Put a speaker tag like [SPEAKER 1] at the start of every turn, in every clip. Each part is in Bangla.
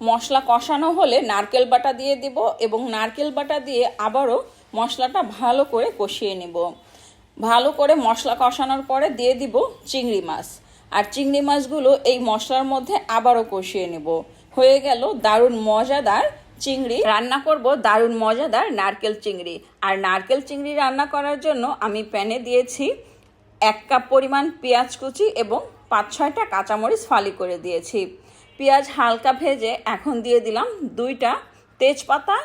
[SPEAKER 1] মশলা কষানো হলে নারকেল বাটা দিয়ে দিব এবং নারকেল বাটা দিয়ে আবারও মশলাটা ভালো করে কষিয়ে নেব। ভালো করে মশলা কষানোর পরে দিয়ে দিব চিংড়ি মাছ। আর চিংড়ি মাছগুলো এই মশলার মধ্যে আবারও কষিয়ে নেব। হয়ে গেল দারুণ মজাদার চিংড়ি। রান্না করব দারুণ মজাদার নারকেল চিংড়ি। আর নারকেল চিংড়ি রান্না করার জন্য আমি প্যানে দিয়েছি এক কাপ পরিমাণ পেঁয়াজ কুচি এবং পাঁচ ছয়টা কাঁচামরিচ ফালি করে দিয়েছি। পেঁয়াজ হালকা ভেজে এখন দিয়ে দিলাম দুইটা তেজপাতা,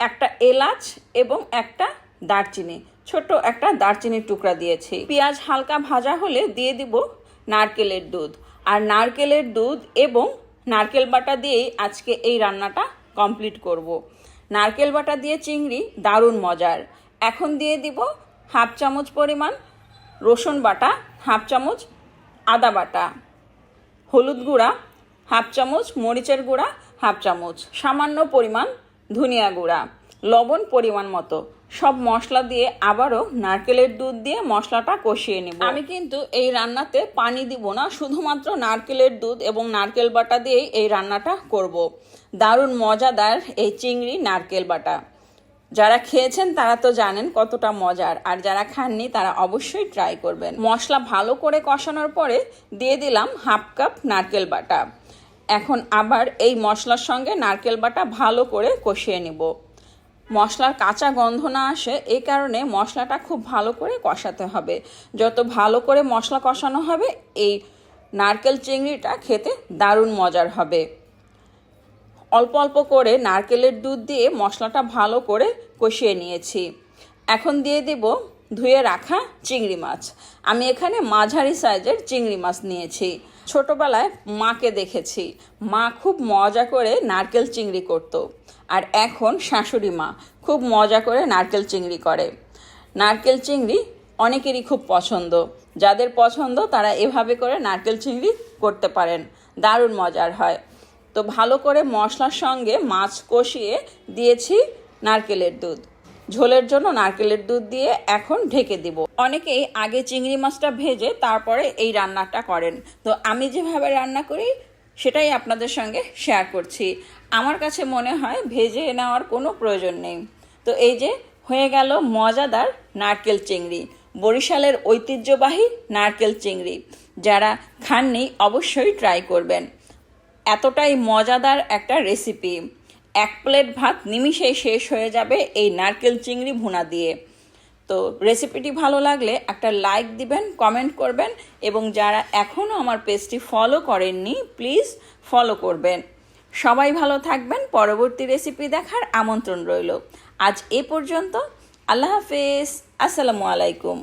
[SPEAKER 1] একটা এলাচ এবং একটা দারচিনি। ছোট একটা দারচিনির টুকরা দিয়েছি। পেঁয়াজ হালকা ভাজা হলে দিয়ে দিব নারকেলের দুধ। আর নারকেলের দুধ এবং নারকেল বাটা দিয়েই আজকে এই রান্নাটা কমপ্লিট করব। নারকেল বাটা দিয়ে চিংড়ি দারুণ মজার। এখন দিয়ে দিব হাফ চামচ পরিমাণ রসুন বাটা, হাফ চামচ আদা বাটা, হলুদ গুঁড়া হাফ চামচ মরিচের গুঁড়া, হাফ চামচ। সামান্য পরিমাণ ধনিয়া গুঁড়া। লবণ পরিমাণ মতো। সব মশলা দিয়ে আবারও নারকেলের দুধ দিয়ে মশলাটা কষিয়ে নেব। আমি কিন্তু এই রান্নাতে পানি দিব না, শুধুমাত্র নারকেলের দুধ এবং নারকেল বাটা দিয়েই এই রান্নাটা করব। দারুণ মজাদার এই চিংড়ি নারকেল বাটা। যারা খেয়েছেন তারা তো জানেন কতটা মজার, আর যারা খাননি তারা অবশ্যই ট্রাই করবেন। মশলা ভালো করে কষানোর পরে দিয়ে দিলাম হাফ কাপ নারকেল বাটা। এখন আবার এই মশলার সঙ্গে নারকেল বাটা ভালো করে কষিয়ে নেব। মশলার কাঁচা গন্ধ না আসে এই কারণে মশলাটা খুব ভালো করে কষাতে হবে। যত ভালো করে মশলা কষানো হবে, এই নারকেল চিংড়িটা খেতে দারুণ মজার হবে। অল্প অল্প করে নারকেলের দুধ দিয়ে মশলাটা ভালো করে কষিয়ে নিয়েছি। এখন দিয়ে দেব ধুয়ে রাখা চিংড়ি মাছ। আমি এখানে মাঝারি সাইজের চিংড়ি মাছ নিয়েছি। ছোটবেলায় মাকে দেখেছি। মা খুব মজা করে নারকেল চিংড়ি করতো। আর এখন শাশুড়ি মা খুব মজা করে নারকেল চিংড়ি করে। নারকেল চিংড়ি অনেকেরই খুব পছন্দ। যাদের পছন্দ তারা এভাবে করে নারকেল চিংড়ি করতে পারেন। দারুণ মজার হয়। তো ভালো করে মশলার সঙ্গে মাছ কষিয়ে দিয়েছি নারকেলের দুধ। ঝোলের জন্য নারকেলের দুধ দিয়ে এখন ঢেকে দিব। অনেকেই আগে চিংড়ি মাছটা ভেজে তারপরে এই রান্নাটা করেন। তো আমি যেভাবে রান্না করি, সেটাই আপনাদের সঙ্গে শেয়ার করছি। আমার কাছে মনে হয় ভেজে নেওয়ার কোনো প্রয়োজন নেই। তো এই যে হয়ে গেল মজাদার নারকেল চিংড়ি, বরিশালের ঐতিহ্যবাহী নারকেল চিংড়ি। যারা খাননি, অবশ্যই ট্রাই করবেন। এতটাই মজাদার একটা রেসিপি এক প্লেট ভাত নিমিষেই শেষ হয়ে যাবে এই নারকেল চিংড়ি ভুনা দিয়ে। তো রেসিপিটি ভালো লাগলে একটা লাইক দিবেন কমেন্ট করবেন এবং যারা এখনও আমার পেজটি ফলো করেননি প্লিজ ফলো করবেন। সবাই ভালো থাকবেন, পরবর্তী রেসিপি দেখার আমন্ত্রণ রইল। আজ এ পর্যন্ত, আল্লাহ হাফেজ, আসসালামু আলাইকুম।